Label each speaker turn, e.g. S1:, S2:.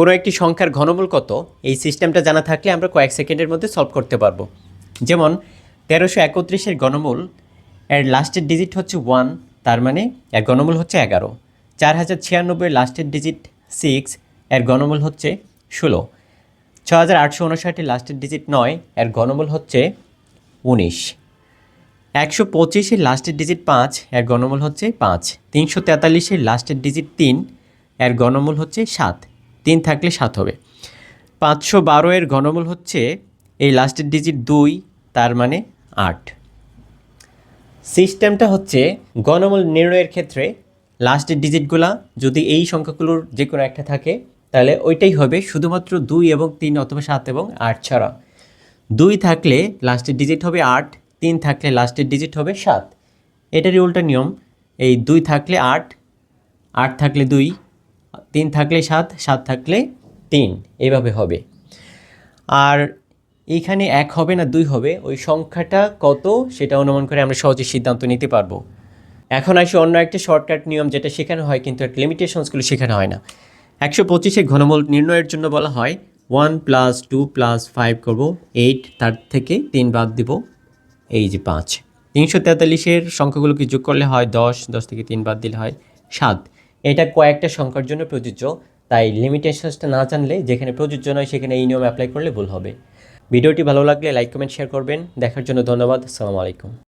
S1: কোনো একটি সংখ্যার ঘনমূল কত, এই সিস্টেমটা জানা থাকলে আমরা কয়েক সেকেন্ডের মধ্যে সলভ করতে পারব। যেমন, তেরোশো একত্রিশের ঘনমূল, এর লাস্টের ডিজিট হচ্ছে ওয়ান তার মানে এর ঘনমূল হচ্ছে এগারো। চার হাজার ছিয়ানব্বই লাস্টের ডিজিট সিক্স এর ঘনমূল হচ্ছে ষোলো। ছ হাজার আটশো উনষাটের লাস্টের ডিজিট নয়, এর ঘনমূল হচ্ছে উনিশ। একশো পঁচিশের লাস্টের ডিজিট পাঁচ, এর গণমূল হচ্ছে পাঁচ। তিনশো তেতাল্লিশের লাস্টের ডিজিট তিন, এর গণমূল হচ্ছে সাত। তিন থাকলে সাত হবে। পাঁচশো বারো এর ঘনমূল হচ্ছে এই লাস্টের ডিজিট দুই, তার মানে আট। সিস্টেমটা হচ্ছে গণমূল নির্ণয়ের ক্ষেত্রে লাস্টের ডিজিটগুলা যদি এই সংখ্যাগুলোর যে কোনো একটা থাকে, তাহলে ওইটাই হবে শুধুমাত্র দুই এবং তিন অথবা সাত এবং আট ছাড়া। দুই থাকলে লাস্টের ডিজিট হবে আট, তিন থাকলে লাস্টের ডিজিট হবে সাত। এটারই উল্টা নিয়ম, এই দুই থাকলে আট আট থাকলে দুই তিন থাকলে সাত সাত থাকলে তিন। এভাবে হবে। আর এইখানে এক হবে না দুই হবে, ওই সংখ্যাটা কত সেটা অনুমান করে আমরা সহজে সিদ্ধান্ত নিতে পারব। এখন আসি অন্য একটা শর্টকাট নিয়ম, যেটা শেখানো হয়, কিন্তু এর লিমিটেশনসগুলো শেখানো হয় না। একশো পঁচিশে ঘনমূল নির্ণয়ের জন্য বলা হয় one plus two plus five করব এইট তার থেকে তিন বাদ দিব, এই যে পাঁচ। তিনশো তেতাল্লিশের সংখ্যাগুলোকে যোগ করলে হয় দশ দশ থেকে তিন বাদ দিলে হয় সাত। এটা কয়েকটা সংখ্যার জন্য প্রযোজ্য, তাই লিমিটেশনসটা না জানলে যেখানে প্রযোজ্য নয় সেখানে এই নিয়ম অ্যাপ্লাই করলে ভুল হবে। ভিডিওটি ভালো লাগলে লাইক কমেন্ট শেয়ার করবেন। দেখার জন্য ধন্যবাদ। আসসালামু আলাইকুম।